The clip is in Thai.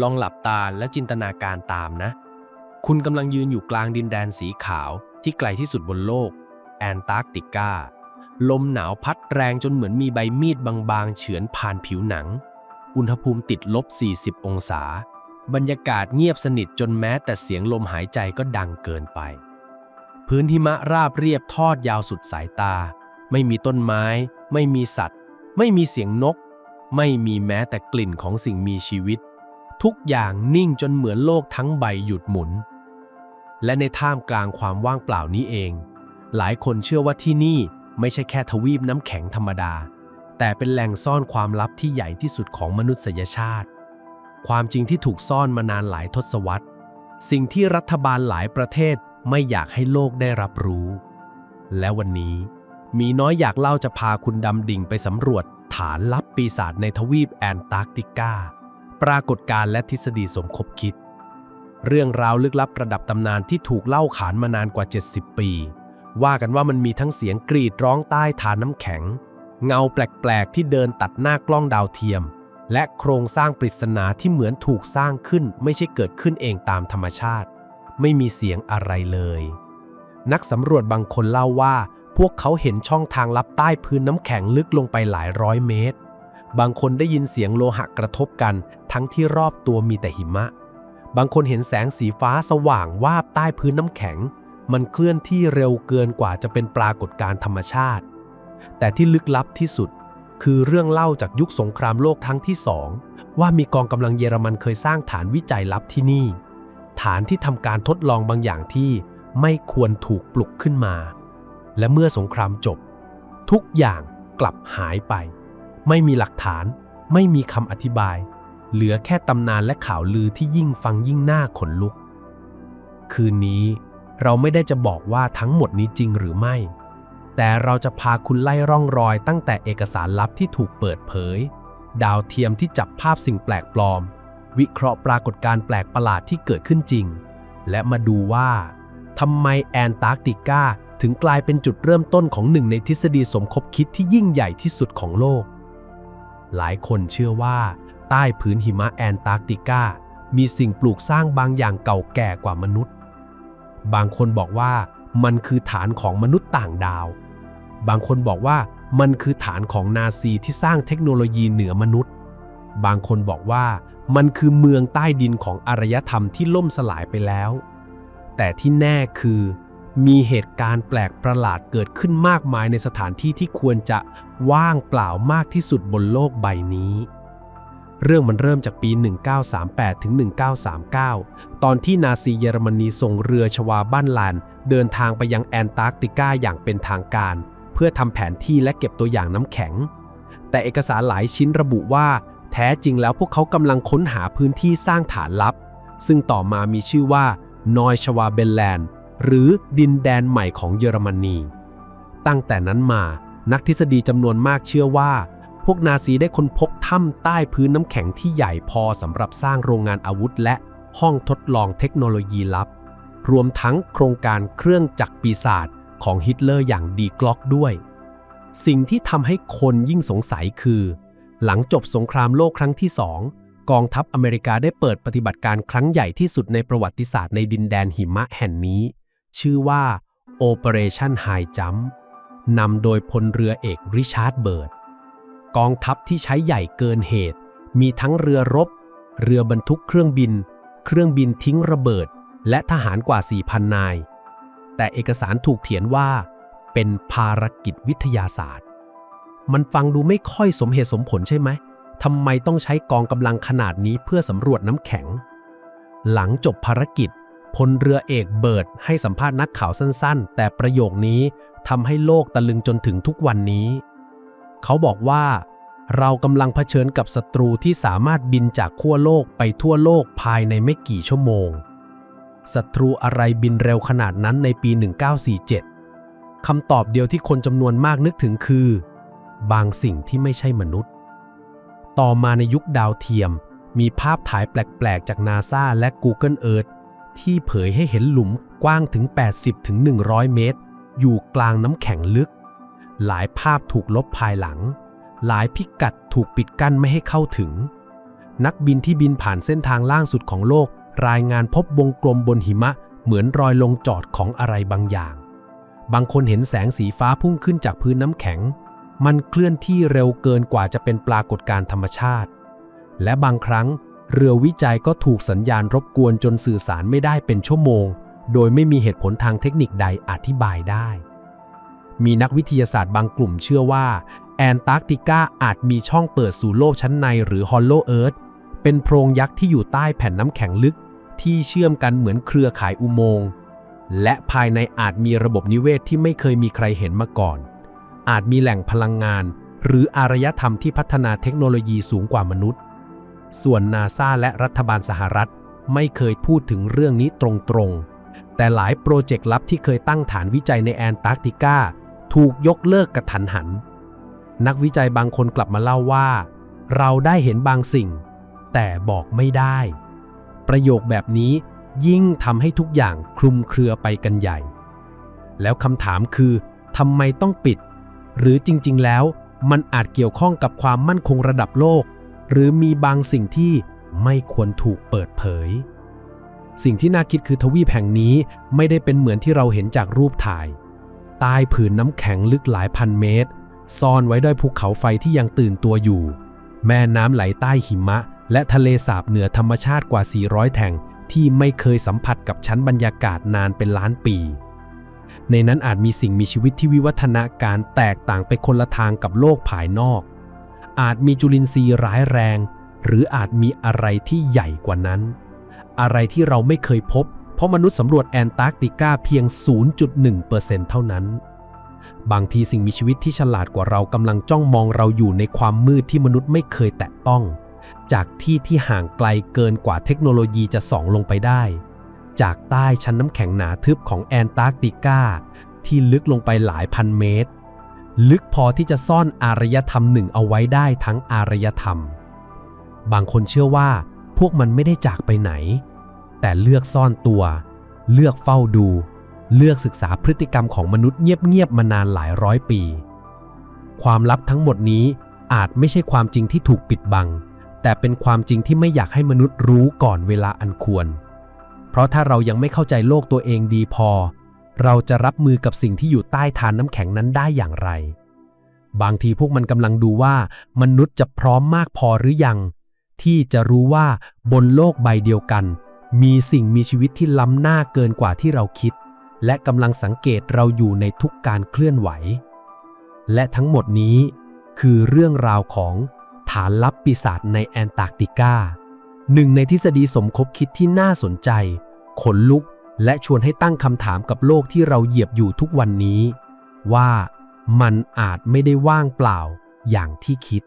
ลองหลับตาและจินตนาการตามนะ คุณกำลังยืนอยู่กลางดินแดนสีขาวที่ไกลที่สุดบนโลก แอนตาร์กติกา ลมหนาวพัดแรงจนเหมือนมีใบมีดบางๆ เฉือนผ่านผิวหนัง อุณหภูมิติดลบ 40 องศา บรรยากาศเงียบสนิทจนแม้แต่เสียงลมหายใจก็ดังเกินไป พื้นหิมะราบเรียบทอดยาวสุดสายตา ไม่มีต้นไม้ ไม่มีสัตว์ ไม่มีเสียงนก ไม่มีแม้แต่กลิ่นของสิ่งมีชีวิต ทุกอย่างนิ่งจนเหมือนโลกทั้งใบหยุดหมุน และในท่ามกลางความว่างเปล่านี้เอง หลายคนเชื่อว่าที่นี่ไม่ใช่แค่ทวีปน้ำแข็งธรรมดา แต่เป็นแหล่งซ่อนความลับที่ใหญ่ที่สุดของมนุษยชาติ ความจริงที่ถูกซ่อนมานานหลายทศวรรษ สิ่งที่รัฐบาลหลายประเทศไม่อยากให้โลกได้รับรู้ และวันนี้มีน้อยอยากเล่าจะพาคุณดำดิ่งไปสำรวจฐานลับปีศาจในทวีปแอนตาร์กติกา ปรากฏการณ์และทฤษฎีสมคบคิด เรื่องราวลึกลับประดับตำนานที่ถูกเล่าขานมานานกว่า 70 ปี ว่ากันว่ามันมีทั้งเสียงกรีดร้องใต้ฐานน้ำแข็ง เงาแปลกๆที่เดินตัดหน้ากล้องดาวเทียม และโครงสร้างปริศนาที่เหมือนถูกสร้างขึ้นไม่ใช่เกิดขึ้นเองตามธรรมชาติ ไม่มีเสียงอะไรเลย นักสำรวจบางคนเล่าว่า พวกเขาเห็นช่องทางลับใต้พื้นน้ำแข็งลึกลงไปหลายร้อยเมตรบางคนได้ยินเสียงโลหะกระทบกัน ทั้งที่รอบตัวมีแต่หิมะ บางคนเห็นแสงสีฟ้าสว่างวาบใต้พื้นน้ำแข็ง มันเคลื่อนที่เร็วเกินกว่าจะเป็นปรากฏการณ์ธรรมชาติ แต่ที่ลึกลับที่สุด คือเรื่องเล่าจากยุคสงครามโลกครั้งที่สองว่ามีกองกำลังเยอรมันเคยสร้างฐานวิจัยลับที่นี่ ฐานที่ทำการทดลองบางอย่างที่ไม่ควรถูกปลุกขึ้นมา และเมื่อสงครามจบ ทุกอย่างกลับหายไป ไม่มีหลักฐาน ไม่มีคำอธิบาย เหลือแค่ตำนานและข่าวลือที่ยิ่งฟังยิ่งหน่าขนลุก คืนนี้เราไม่ได้จะบอกว่าทั้งหมดนี้จริงหรือไม่ แต่เราจะพาคุณไล่ร่องรอยตั้งแต่เอกสารลับที่ถูกเปิดเผย ดาวเทียมที่จับภาพสิ่งแปลกปลอม วิเคราะห์ปรากฏการณ์แปลกประหลาดที่เกิดขึ้นจริง และมาดูว่าทำไมแอนตาร์กติกาถึงกลายเป็นจุดเริ่มต้นของหนึ่งในทฤษฎีสมคบคิดที่ยิ่งใหญ่ที่สุดของโลก หลายคนเชื่อว่า ต้พื้นหิมะแอนตาร์กติกา มีสิ่งปลูกสร้างบางอย่างเก่าแก่กว่ามนุษย์ บางคนบอกว่ามันคือฐานของมนุษย์ต่างดาว บางคนบอกว่ามันคือฐานของนาซีที่สร้างเทคโนโลยีเหนือมนุษย์ บางคนบอกว่ามันคือเมืองใต้ดินของอารยธรรมที่ล่มสลายไปแล้ว แต่ที่แน่คือ มีเหตุการณ์แปลกประหลาดเกิดขึ้นมากมายในสถานที่ที่ควรจะว่างเปล่ามากที่สุดบนโลกใบนี้ เรื่องมันเริ่มจากปี 1938 ถึง 1939 ตอนที่นาซีเยอรมนีส่งเรือชวาบ้านลาน เดินทางไปยังแอนตาร์กติกาอย่างเป็นทางการ เพื่อทำแผนที่และเก็บตัวอย่างน้ำแข็ง แต่เอกสารหลายชิ้นระบุว่า แท้จริงแล้วพวกเขากำลังค้นหาพื้นที่สร้างฐานลับ ซึ่งต่อมามีชื่อว่านอยชวาเบนแลนด์หรือดินแดนใหม่ของเยอรมนี ตั้งแต่นั้นมา นักทฤษฎีจำนวนมากเชื่อว่า พวกนาซีได้ค้นพบถ้ำใต้พื้นน้ำแข็งที่ใหญ่พอสำหรับสร้างโรงงานอาวุธและห้องทดลองเทคโนโลยีลับ รวมทั้งโครงการเครื่องจักรปีศาจของฮิตเลอร์อย่างดีกล็อกด้วย สิ่งที่ทำให้คนยิ่งสงสัยคือ หลังจบสงครามโลกครั้งที่สองกองทัพอเมริกาได้เปิดปฏิบัติการครั้งใหญ่ที่สุดในประวัติศาสตร์ในดินแดนหิมะแห่งนี้ ชื่อว่า Operation High Jump นำโดยพลเรือเอกริชาร์ดเบิร์ด กองทัพที่ใช้ใหญ่เกินเหตุ มีทั้งเรือรบ เรือบรรทุกเครื่องบิน เครื่องบินทิ้งระเบิด และทหารกว่า 4,000 นาย แต่เอกสารถูกเขียนว่า เป็นภารกิจวิทยาศาสตร์ มันฟังดูไม่ค่อยสมเหตุสมผลใช่ไหมทำไมต้องใช้กองกำลังขนาดนี้เพื่อสำรวจน้ำแข็ง หลังจบภารกิจพลเรือเอกเบิร์ดให้สัมภาษณ์นักข่าวสั้นๆ แต่ประโยคนี้ทำให้โลกตะลึงจนถึงทุกวันนี้ เขาบอกว่า เรากำลังเผชิญกับศัตรูที่สามารถบินจากขั้วโลกไปทั่วโลกภายในไม่กี่ชั่วโมงศัตรูอะไรบินเร็วขนาดนั้นในปี 1947 คำตอบเดียวที่คนจำนวนมากนึกถึงคือ บางสิ่งที่ไม่ใช่มนุษย์ ต่อมาในยุคดาวเทียม มีภาพถ่ายแปลก ๆ จากนาซาและ Google Earth ที่เผยให้เห็นหลุมกว้างถึง 80-100 เมตร อยู่กลางน้ำแข็งลึก หลายภาพถูกลบภายหลัง หลายพิกัดถูกปิดกั้นไม่ให้เข้าถึง นักบินที่บินผ่านเส้นทางล่างสุดของโลก รายงานพบวงกลมบนหิมะ เหมือนรอยลงจอดของอะไรบางอย่าง บางคนเห็นแสงสีฟ้าพุ่งขึ้นจากพื้นน้ำแข็ง มันเคลื่อนที่เร็วเกินกว่าจะเป็นปรากฏการณ์ธรรมชาติ และบางครั้ง เรือวิจัยก็ถูกสัญญาณรบกวนจนสื่อสารไม่ได้เป็นชั่วโมง โดยไม่มีเหตุผลทางเทคนิคใดอธิบายได้ มีนักวิทยาศาสตร์บางกลุ่มเชื่อว่า แอนตาร์กติกาอาจมีช่องเปิดสู่โลกชั้นในหรือฮอลโลเอิร์ธเป็นโพรงยักษ์ที่อยู่ใต้แผ่นน้ำแข็งลึก ที่เชื่อมกันเหมือนเครือข่ายอุโมงค์และภายในอาจมีระบบนิเวศที่ไม่เคยมีใครเห็นมาก่อน อาจมีแหล่งพลังงาน หรืออารยธรรมที่พัฒนาเทคโนโลยีสูงกว่ามนุษย์ ส่วนนาซาและรัฐบาลสหรัฐไม่เคยพูดถึงเรื่องนี้ตรงๆ แต่หลายโปรเจกต์ลับที่เคยตั้งฐานวิจัยในแอนตาร์กติกา ถูกยกเลิกกระทันหัน นักวิจัยบางคนกลับมาเล่าว่า เราได้เห็นบางสิ่ง แต่บอกไม่ได้ ประโยคแบบนี้ยิ่งทำให้ทุกอย่างคลุมเครือไปกันใหญ่ แล้วคำถามคือทำไมต้องปิด หรือจริงๆแล้วมันอาจเกี่ยวข้องกับความมั่นคงระดับโลก หรือมีบางสิ่งที่ไม่ควรถูกเปิดเผย สิ่งที่น่าคิดคือทวีปแห่งนี้ไม่ได้เป็นเหมือนที่เราเห็นจากรูปถ่าย ใต้ผืนน้ำแข็งลึกหลายพันเมตร ซ่อนไว้ด้วยภูเขาไฟที่ยังตื่นตัวอยู่ แม่น้ำไหลใต้หิมะ และทะเลสาบเหนือธรรมชาติกว่า 400 แห่งที่ไม่เคยสัมผัสกับชั้นบรรยากาศนานเป็นล้านปี ในนั้นอาจมีสิ่งมีชีวิตที่วิวัฒนาการแตกต่างไปคนละทางกับโลกภายนอก อาจมีจุลินทรีย์ร้ายแรง หรืออาจมีอะไรที่ใหญ่กว่านั้น อะไรที่เราไม่เคยพบ ราะมนุษย์สำรวจแอนตาร์กติกาเพียง 0.1%เท่านั้น บางทีสิ่งมีชีวิตที่ฉลาดกว่าเรากำลังจ้องมองเราอยู่ในความมืดที่มนุษย์ไม่เคยแตะต้อง จากที่ที่ห่างไกลเกินกว่าเทคโนโลยีจะส่องลงไปได้ จากใต้ชั้นน้ำแข็งหนาทึบของแอนตาร์กติกาที่ลึกลงไปหลายพันเมตร ลึกพอที่จะซ่อนอารยธรรมหนึ่งเอาไว้ได้ทั้งอารยธรรม บางคนเชื่อว่าพวกมันไม่ได้จากไปไหน แต่เลือกซ่อนตัว เลือกเฝ้าดู เลือกศึกษาพฤติกรรมของมนุษย์เงียบๆมานานหลายร้อยปี ความลับทั้งหมดนี้อาจไม่ใช่ความจริงที่ถูกปิดบัง แต่เป็นความจริงที่ไม่อยากให้มนุษย์รู้ก่อนเวลาอันควร เพราะถ้าเรายังไม่เข้าใจโลกตัวเองดีพอ เราจะรับมือกับสิ่งที่อยู่ใต้ฐานน้ำแข็งนั้นได้อย่างไร บางทีพวกมันกำลังดูว่า มนุษย์จะพร้อมมากพอหรือยัง ที่จะรู้ว่าบนโลกใบเดียวกัน มีสิ่งมีชีวิตที่ล้ำหน้าเกินกว่าที่เราคิด และกำลังสังเกตเราอยู่ในทุกการเคลื่อนไหว และทั้งหมดนี้คือเรื่องราวของฐานลับปีศาจในแอนตาร์กติกาหนึ่งในทฤษฎีสมคบคิดที่น่าสนใจ ขนลุก และชวนให้ตั้งคำถามกับโลกที่เราเหยียบอยู่ทุกวันนี้ ว่ามันอาจไม่ได้ว่างเปล่าอย่างที่คิด